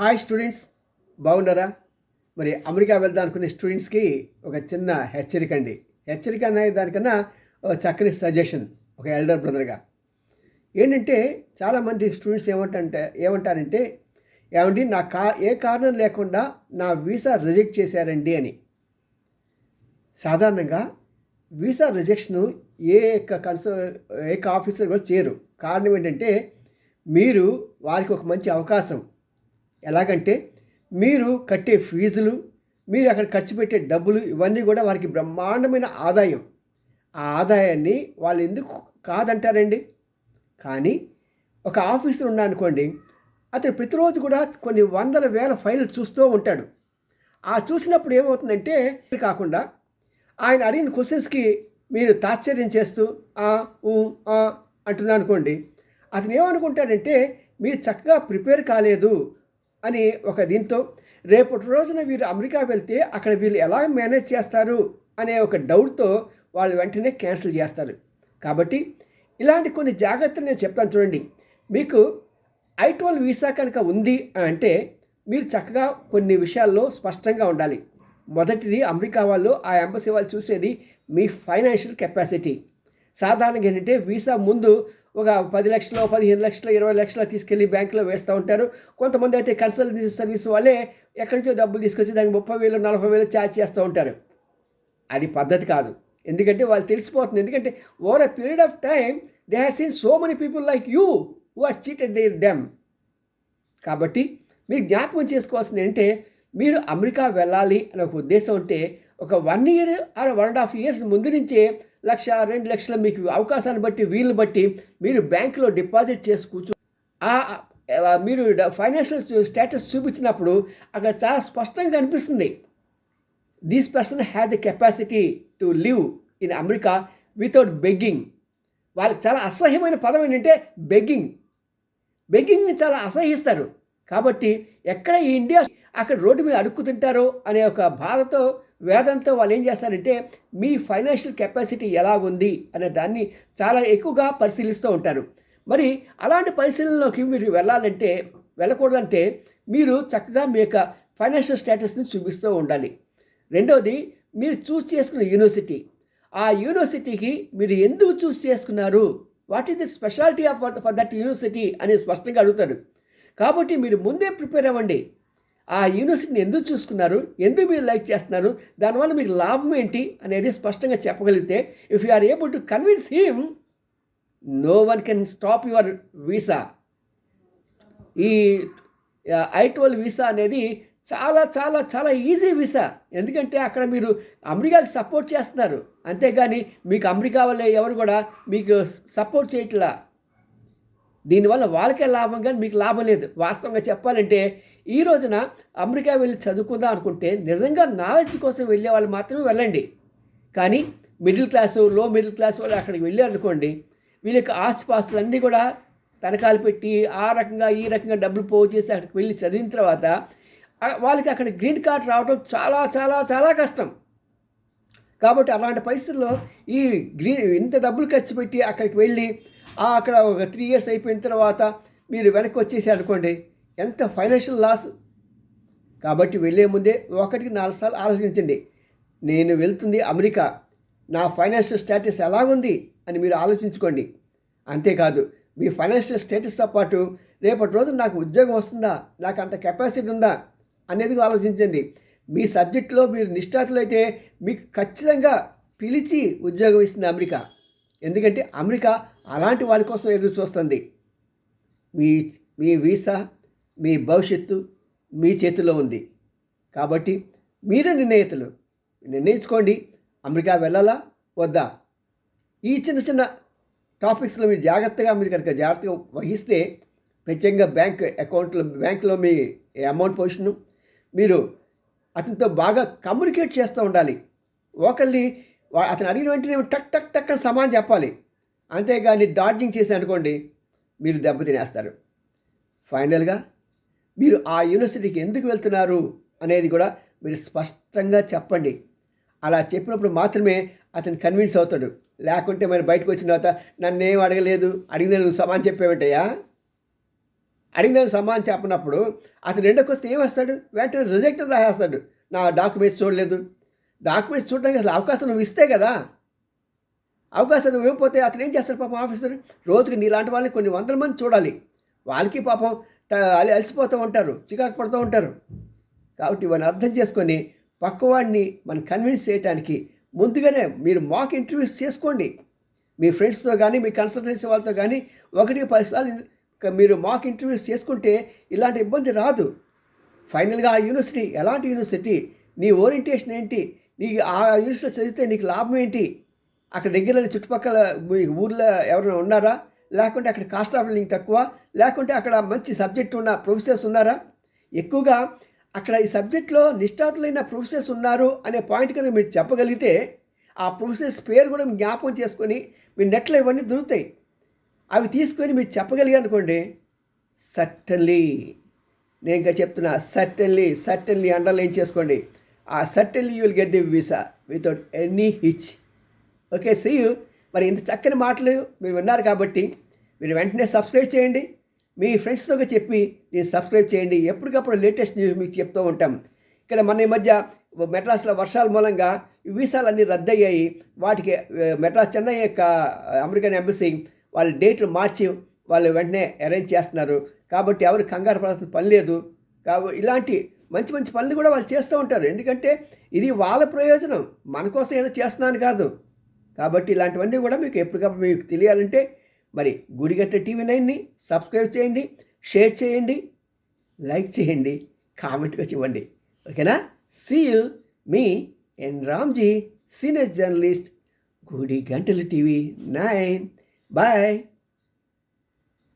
Hi students బాగున్నారా? మరి America వెళ్దాం అనుకునే స్టూడెంట్స్కి ఒక చిన్న హెచ్చరిక అండి. హెచ్చరిక అనే దానికన్నా చక్కని సజెషన్ ఒక ఎల్డర్ బ్రదర్గా ఏంటంటే చాలామంది స్టూడెంట్స్ ఏమంటే ఏమంటారంటే ఏమండి నా కా ఏ కారణం లేకుండా నా వీసా రిజెక్ట్ చేశారండి అని. సాధారణంగా వీసా రిజెక్షన్ ఏ యొక్క కన్సల్ ఏ ఆఫీసర్ కూడా చేయరు. కారణం ఏంటంటే మీరు వారికి ఒక మంచి అవకాశం ఎలాగంటే మీరు కట్టే ఫీజులు మీరు అక్కడ ఖర్చు పెట్టే డబ్బులు ఇవన్నీ కూడా వారికి బ్రహ్మాండమైన ఆదాయం. ఆ ఆదాయాన్ని వాళ్ళు ఎందుకు కాదంటారండి? కానీ ఒక ఆఫీసర్ ఉన్నారనుకోండి అతను ప్రతిరోజు కూడా కొన్ని వందల వేల ఫైళ్ళు చూస్తూ ఉంటాడు. ఆ చూసినప్పుడు ఏమవుతుందంటే కాకుండా ఆయన అడిగిన క్వశ్చన్స్కి మీరు తాత్సర్యం చేస్తూ ఆ ఊ ఆ అంటున్నా అనుకోండి అతను ఏమనుకుంటాడంటే మీరు చక్కగా ప్రిపేర్ కాలేదు అని ఒక దీంతో రేపటి రోజున వీరు అమెరికా వెళ్తే అక్కడ వీళ్ళు ఎలా మేనేజ్ చేస్తారు? అనే ఒక డౌట్తో వాళ్ళు వెంటనే క్యాన్సిల్ చేస్తారు. కాబట్టి ఇలాంటి కొన్ని జాగ్రత్తలు నేను చెప్తాను చూడండి. మీకు ఐ ట్వెల్వ్ వీసా కనుక ఉంది అంటే మీరు చక్కగా కొన్ని విషయాల్లో స్పష్టంగా ఉండాలి. మొదటిది అమెరికా వాళ్ళు ఆ ఎంబసీ వాళ్ళు చూసేది మీ ఫైనాన్షియల్ కెపాసిటీ. సాధారణంగా ఏంటంటే వీసా ముందు ఒక పది లక్షలు పదిహేను లక్షలు ఇరవై లక్షలు తీసుకెళ్ళి బ్యాంకులో వేస్తూ ఉంటారు. కొంతమంది అయితే కన్సల్టెన్సీ సర్వీస్ వాళ్ళే ఎక్కడి నుంచో డబ్బులు తీసుకొచ్చి దానికి ముప్పై వేలు నలభై వేలు ఛార్జ్ చేస్తూ ఉంటారు. అది పద్ధతి కాదు. ఎందుకంటే వాళ్ళు తెలిసిపోతుంది. ఎందుకంటే over a period of time they have seen so many people like you who are cheated there them కాబట్టి మీరు జ్ఞాపకం చేసుకోవాల్సింది ఏంటంటే మీరు అమెరికా వెళ్ళాలి అనే ఒక ఉద్దేశం ఉంటే ఒక one year or one and half years ముందు నుంచే లక్ష రెండు లక్షల మీకు అవకాశాన్ని బట్టి వీలు బట్టి మీరు బ్యాంకులో డిపాజిట్ చేసి కూర్చో ఆ మీరు ఫైనాన్షియల్ స్టేటస్ చూపించినప్పుడు అక్కడ చాలా స్పష్టంగా అనిపిస్తుంది. This person have the capacity to live in America without begging వాళ్ళకి చాలా అసహ్యమైన పదం ఏంటంటే బెగ్గింగ్ బెగ్గింగ్ని చాలా అసహ్యిస్తారు. కాబట్టి ఎక్కడ ఈ ఇండియా అక్కడ రోడ్డు మీద అడుక్కుతుంటారో అనే ఒక బాధతో వేదంతో వాళ్ళు ఏం చేస్తారంటే మీ ఫైనాన్షియల్ కెపాసిటీ ఎలాగుంది అనే దాన్ని చాలా ఎక్కువగా పరిశీలిస్తూ ఉంటారు. మరి అలాంటి పరిశీలనలోకి మీరు వెళ్ళాలంటే వెళ్ళకూడదంటే మీరు చక్కగా మీ యొక్క ఫైనాన్షియల్ స్టేటస్ని చూపిస్తూ ఉండాలి. రెండవది మీరు చూస్ చేసుకున్న యూనివర్సిటీ ఆ యూనివర్సిటీకి మీరు ఎందుకు చూస్ చేసుకున్నారు? What is the speciality of for that university అని స్పష్టంగా అడుగుతాడు. కాబట్టి మీరు ముందే ప్రిపేర్ అవ్వండి. ఆ యూనివర్సిటీని ఎందుకు చూసుకున్నారు? ఎందుకు మీరు లైక్ చేస్తున్నారు? దానివల్ల మీకు లాభం ఏంటి? అనేది స్పష్టంగా చెప్పగలిగితే if you are able to convince him no one can stop your visa ఈ ఐ ట్వెల్వ్ వీసా అనేది చాలా చాలా చాలా ఈజీ వీసా ఎందుకంటే అక్కడ మీరు అమెరికాకి సపోర్ట్ చేస్తున్నారు. అంతేగాని మీకు అమెరికా వల్ల ఎవరు కూడా మీకు సపోర్ట్ చేయట్లా. దీనివల్ల వాళ్ళకే లాభం కానీ మీకు లాభం లేదు. వాస్తవంగా చెప్పాలంటే ఈ రోజున అమెరికా వెళ్ళి చదువుకుందాం అనుకుంటే నిజంగా నాలెడ్జ్ కోసం వెళ్ళే వాళ్ళు మాత్రమే వెళ్ళండి. కానీ మిడిల్ క్లాసు లో మిడిల్ క్లాస్ వాళ్ళు అక్కడికి వెళ్ళారనుకోండి వీళ్ళకి ఆస్తిపాస్తులు అన్నీ కూడా తనఖాలు పెట్టి ఆ రకంగా ఈ రకంగా డబ్బులు పోగు చేసి అక్కడికి వెళ్ళి చదివిన తర్వాత వాళ్ళకి అక్కడ గ్రీన్ కార్డ్ రావడం చాలా చాలా చాలా కష్టం. కాబట్టి అలాంటి పరిస్థితుల్లో ఈ గ్రీన్ ఇంత డబ్బులు ఖర్చు పెట్టి అక్కడికి వెళ్ళి అక్కడ ఒక త్రీ ఇయర్స్ అయిపోయిన తర్వాత మీరు వెనక్కి వచ్చేసి అనుకోండి ఎంత ఫైనాన్షియల్ లాస్ కాబట్టి వెళ్ళే ముందే ఒకటికి నాలుగు సార్లు ఆలోచించండి. నేను వెళ్తుంది అమెరికా. నా ఫైనాన్షియల్ స్టేటస్ ఎలాగుంది అని మీరు ఆలోచించుకోండి. అంతేకాదు మీ ఫైనాన్షియల్ స్టేటస్తో పాటు రేపటి రోజు నాకు ఉద్యోగం వస్తుందా? నాకు అంత కెపాసిటీ ఉందా? అనేది కూడా ఆలోచించండి. మీ సబ్జెక్టులో మీరు నిష్ఠాతులైతే మీకు ఖచ్చితంగా పిలిచి ఉద్యోగం ఇస్తుంది అమెరికా. ఎందుకంటే అమెరికా అలాంటి వాళ్ళ కోసం ఎదురు చూస్తుంది. మీ మీ వీసా మీ భవిష్యత్తు మీ చేతిలో ఉంది. కాబట్టి మీరే నిర్ణయితలు. నిర్ణయించుకోండి. అమెరికా వెళ్ళాలా? వద్దా? ఈ చిన్న చిన్న టాపిక్స్లో మీరు జాగ్రత్తగా మీరు కనుక జాగ్రత్తగా వహిస్తే ప్రత్యేకంగా బ్యాంక్ అకౌంట్లో బ్యాంకులో మీ అమౌంట్ పొజిషన్ మీరు అతనితో బాగా కమ్యూనికేట్ చేస్తూ ఉండాలి. ఒకరిని అతను అడిగిన వెంటనే టక్ టక్ టక్ అని సమాన్ చెప్పాలి. అంతేగాని డాడ్జింగ్ చేసి అనుకోండి మీరు దెబ్బతినేస్తారు ఫైనల్గా మీరు ఆ యూనివర్సిటీకి ఎందుకు వెళ్తున్నారు అనేది కూడా మీరు స్పష్టంగా చెప్పండి. అలా చెప్పినప్పుడు మాత్రమే అతను కన్విన్స్ అవుతాడు. లేకుంటే మరి బయటకు వచ్చిన తర్వాత నన్నేం అడగలేదు? అడిగిన నువ్వు సమాన్ చెప్పేవిటయా అడిగిన సమాన్ చెప్పినప్పుడు అతను రెండోకి వస్తే ఏం వస్తాడు? వెంటనే రిజెక్ట్ రాసేస్తాడు. నా డాక్యుమెంట్స్ చూడలేదు. డాక్యుమెంట్స్ చూడడానికి అసలు అవకాశం నువ్వు ఇస్తే కదా. అవకాశం నువ్వు ఇవ్వకపోతే అతను ఏం చేస్తాడు పాపం ఆఫీసర్? రోజుకి నీలాంటి వాళ్ళని కొన్ని వందల మంది చూడాలి. వాళ్ళకి పాపం అలి- అలసిపోతూ ఉంటారు చికాకు పడుతూ ఉంటారు. కాబట్టి ఇవన్నీ అర్థం చేసుకొని పక్కవాడిని మనం కన్విన్స్ చేయడానికి ముందుగానే మీరు మాక్ ఇంటర్వ్యూస్ చేసుకోండి. మీ ఫ్రెండ్స్తో కానీ మీ కన్సల్టెన్సీ వాళ్ళతో కానీ ఒకటి పది సార్లు మీరు మాక్ ఇంటర్వ్యూస్ చేసుకుంటే ఇలాంటి ఇబ్బంది రాదు. ఫైనల్గా ఆ యూనివర్సిటీ ఎలాంటి యూనివర్సిటీ నీ ఓరియంటేషన్ ఏంటి నీ ఆ యూనివర్సిటీలో చదివితే నీకు లాభం ఏంటి అక్కడ దగ్గర చుట్టుపక్కల మీ ఊర్లో ఎవరైనా ఉన్నారా? లేకుంటే అక్కడ కాస్ట్ ఆఫ్ లివింగ్ తక్కువ లేకుంటే అక్కడ మంచి సబ్జెక్ట్ ఉన్న ప్రొఫెసర్స్ ఉన్నారా? ఎక్కువగా అక్కడ ఈ సబ్జెక్ట్లో నిష్ణాతులైన ప్రొఫెసర్స్ ఉన్నారు అనే పాయింట్ కనుక మీరు చెప్పగలిగితే ఆ ప్రొఫెసర్స్ పేరు కూడా జ్ఞాపకం చేసుకొని మీ నెట్లో ఇవన్నీ దొరుకుతాయి. అవి తీసుకొని మీరు చెప్పగలిగారు అనుకోండి సర్టన్లీ నేను ఇంకా చెప్తున్నా సర్టన్లీ సర్టన్లీ అండర్లైన్ చేసుకోండి. ఆ certainly you will get the visa without any hitch okay see you మరి ఇంత చక్కని మాటలు మీరు విన్నారు కాబట్టి మీరు వెంటనే సబ్స్క్రైబ్ చేయండి. మీ ఫ్రెండ్స్తో చెప్పి దీన్ని సబ్స్క్రైబ్ చేయండి. ఎప్పటికప్పుడు లేటెస్ట్ న్యూస్ మీకు చెప్తూ ఉంటాం. ఇక్కడ మన ఈ మధ్య మెడ్రాస్లో వర్షాల మూలంగా ఈ వీసాలన్నీ రద్దయ్యాయి. వాటికి మెడ్రాస్ చెన్నై యొక్క అమెరికన్ ఎంబసీ వాళ్ళ డేట్లు మార్చి వాళ్ళు వెంటనే అరేంజ్ చేస్తున్నారు. కాబట్టి ఎవరు కంగారు పడాల్సిన పని లేదు. కాబట్టి ఇలాంటి మంచి మంచి పనులు కూడా వాళ్ళు చేస్తూ ఉంటారు. ఎందుకంటే ఇది వాళ్ళ ప్రయోజనం. మన కోసం ఏదో చేస్తున్నాను కాదు. కాబట్టి ఇలాంటివన్నీ కూడా మీకు ఎప్పటికప్పుడు మీకు తెలియాలంటే మరి గుడిగట్ట టీవీ నైన్ని సబ్స్క్రైబ్ చేయండి షేర్ చేయండి లైక్ చేయండి కామెంట్గా ఇవ్వండి. ఓకేనా? See you me N Ramji senior journalist Gudi Gantalu TV nine. Bye